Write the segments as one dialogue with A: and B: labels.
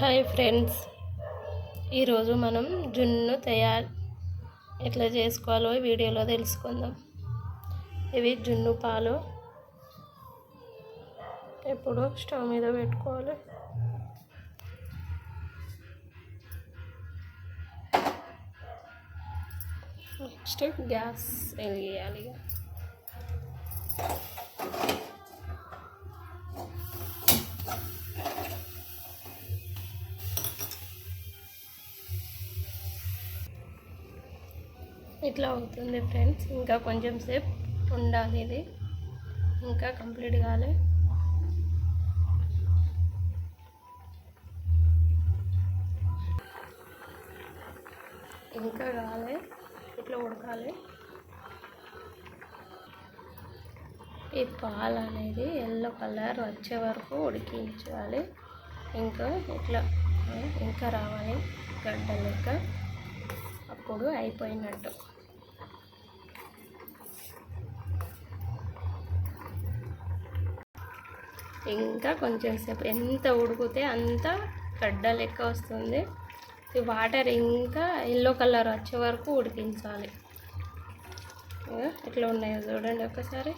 A: Hi friends. ఈరోజు మనం జున్ను తయారు ఎట్లా చేసుకోవాలో వీడియోలో తెలుసుకుందాం. ఇవి జున్ను పాలు. ఎప్పుడు స్టవ్ మీద పెట్టుకోవాలి. నెక్స్ట్ గ్యాస్ వెలిగేయాలి ఇక. ఇట్లా అవుతుంది ఫ్రెండ్స్. ఇంకా కొంచెం సేపు ఉండాలి ఇది. ఇంకా కంప్లీట్ కాలే. ఇంకా కాలే. ఇట్లా ఉడకాలి. ఈ పాలు అనేది ఎల్లో కలర్ వచ్చే వరకు ఉడికించాలి. ఇంకా ఇట్లా ఇంకా రావాలి గడ్డ లెక్క. అప్పుడు అయిపోయినట్టు. ఇంకా కొంచెం సేపు ఎంత ఉడికితే అంత గడ్డ లెక్క వస్తుంది. ఈ వాటర్ ఇంకా ఎల్లో కలర్ వచ్చే వరకు ఉడికించాలి. ఎట్లా ఉన్నాయో చూడండి ఒకసారి.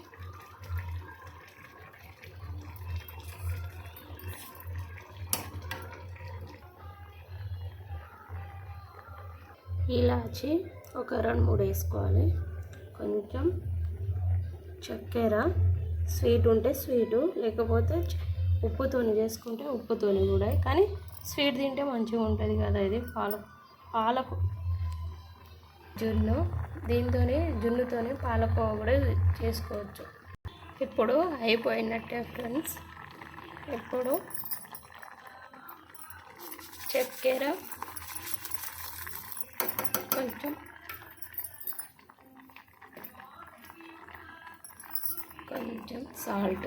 A: ఇలాచి ఒక రెండు మూడు వేసుకోవాలి. కొంచెం చక్కెర స్వీట్ ఉంటే స్వీటు లేకపోతే ఉప్పుతోని చేసుకుంటే ఉప్పుతోని కూడా. కానీ స్వీట్ తింటే మంచిగా ఉంటుంది కదా ఇది పాల పాలకు జున్ను. దీంతోనే జున్నుతోని పాలకోవ కూడా చేసుకోవచ్చు. ఇప్పుడు అయిపోయినట్టే ఫ్రెండ్స్. ఇప్పుడు చక్కెర కొంచెం కొంచెం సాల్ట్.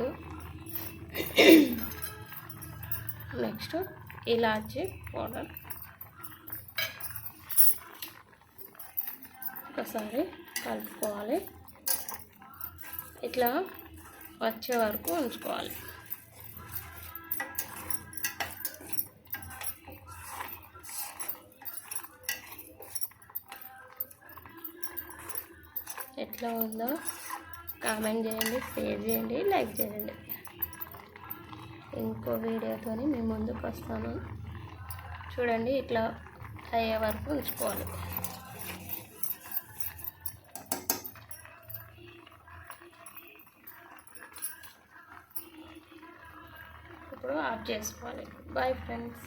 A: నెక్స్ట్ ఇలాచి పౌడర్. ఒకసారి కలుపుకోవాలి. ఇట్లా వచ్చే వరకు ఉంచుకోవాలి. ఎట్లా ఉందో కామెంట్ చేయండి షేర్ చేయండి లైక్ చేయండి. ఇంకో వీడియోతో మేము ముందుకు వస్తాను. చూడండి ఇట్లా అయ్యే వరకు ఉంచుకోవాలి. ఇప్పుడు ఆఫ్ చేసుకోవాలి. Bye friends.